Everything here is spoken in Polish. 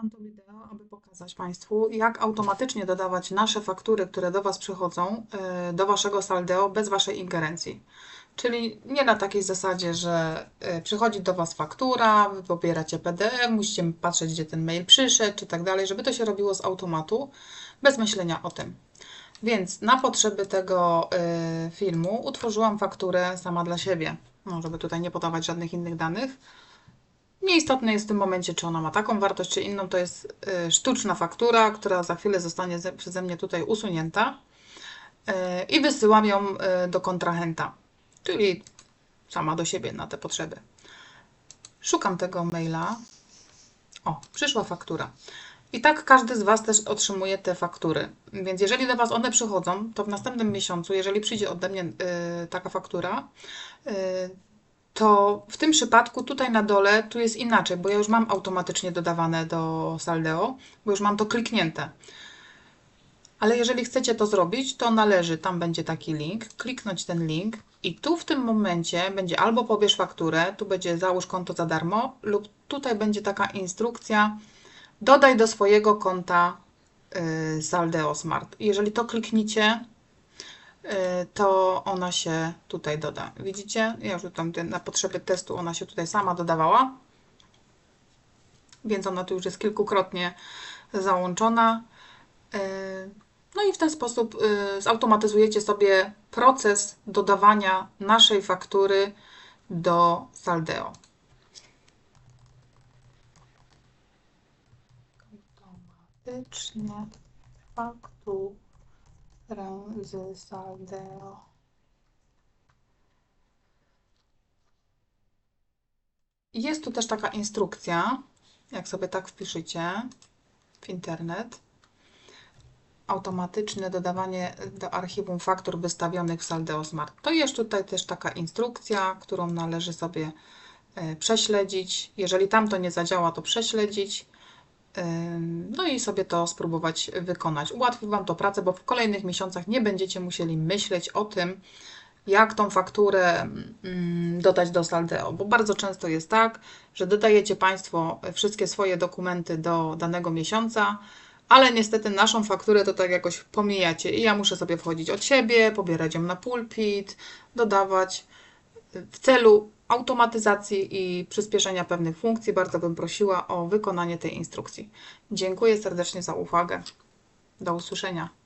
Mam to wideo, aby pokazać Państwu, jak automatycznie dodawać nasze faktury, które do Was przychodzą, y, do Waszego Saldeo bez Waszej ingerencji. Czyli nie na takiej zasadzie, że y, przychodzi do Was faktura, Wy pobieracie PDF, musicie patrzeć, gdzie ten mail przyszedł, czy tak dalej, żeby to się robiło z automatu, bez myślenia o tym. Więc na potrzeby tego y, filmu utworzyłam fakturę sama dla siebie, no, żeby tutaj nie podawać żadnych innych danych. Nieistotne jest w tym momencie, czy ona ma taką wartość, czy inną. To jest y, sztuczna faktura, która za chwilę zostanie ze, przeze mnie tutaj usunięta. Y, I wysyłam ją y, do kontrahenta, czyli sama do siebie na te potrzeby. Szukam tego maila. O, przyszła faktura. I tak każdy z Was też otrzymuje te faktury. Więc jeżeli do Was one przychodzą, to w następnym miesiącu, jeżeli przyjdzie ode mnie taka faktura, to w tym przypadku tutaj na dole tu jest inaczej, bo ja już mam automatycznie dodawane do Saldeo, bo już mam to kliknięte. Ale jeżeli chcecie to zrobić, to należy, tam będzie taki link, kliknąć ten link i tu w tym momencie będzie albo pobierz fakturę, tu będzie załóż konto za darmo, lub tutaj będzie taka instrukcja, dodaj do swojego konta y, Saldeo Smart. Jeżeli to kliknicie, to ona się tutaj doda. Widzicie? Ja te- na potrzeby testu ona się tutaj sama dodawała. Więc ona tu już jest kilkukrotnie załączona. Y, No i w ten sposób y, zautomatyzujecie sobie proces dodawania naszej faktury do Saldeo. Automatycznie Saldeo. Jest tu też taka instrukcja, jak sobie tak wpiszecie w internet. Automatyczne dodawanie do archiwum faktur wystawionych w Saldeo Smart. To jest tutaj też taka instrukcja, którą należy sobie e, prześledzić. Jeżeli tam to nie zadziała, to prześledzić. No i sobie to spróbować wykonać. Ułatwi Wam to pracę, bo w kolejnych miesiącach nie będziecie musieli myśleć o tym, jak tą fakturę mm, dodać do Saldeo, bo bardzo często jest tak, że dodajecie Państwo wszystkie swoje dokumenty do danego miesiąca, ale niestety naszą fakturę to tak jakoś pomijacie i ja muszę sobie wchodzić od siebie, pobierać ją na pulpit, dodawać w celu automatyzacji i przyspieszenia pewnych funkcji bardzo bym prosiła o wykonanie tej instrukcji. Dziękuję serdecznie za uwagę. Do usłyszenia.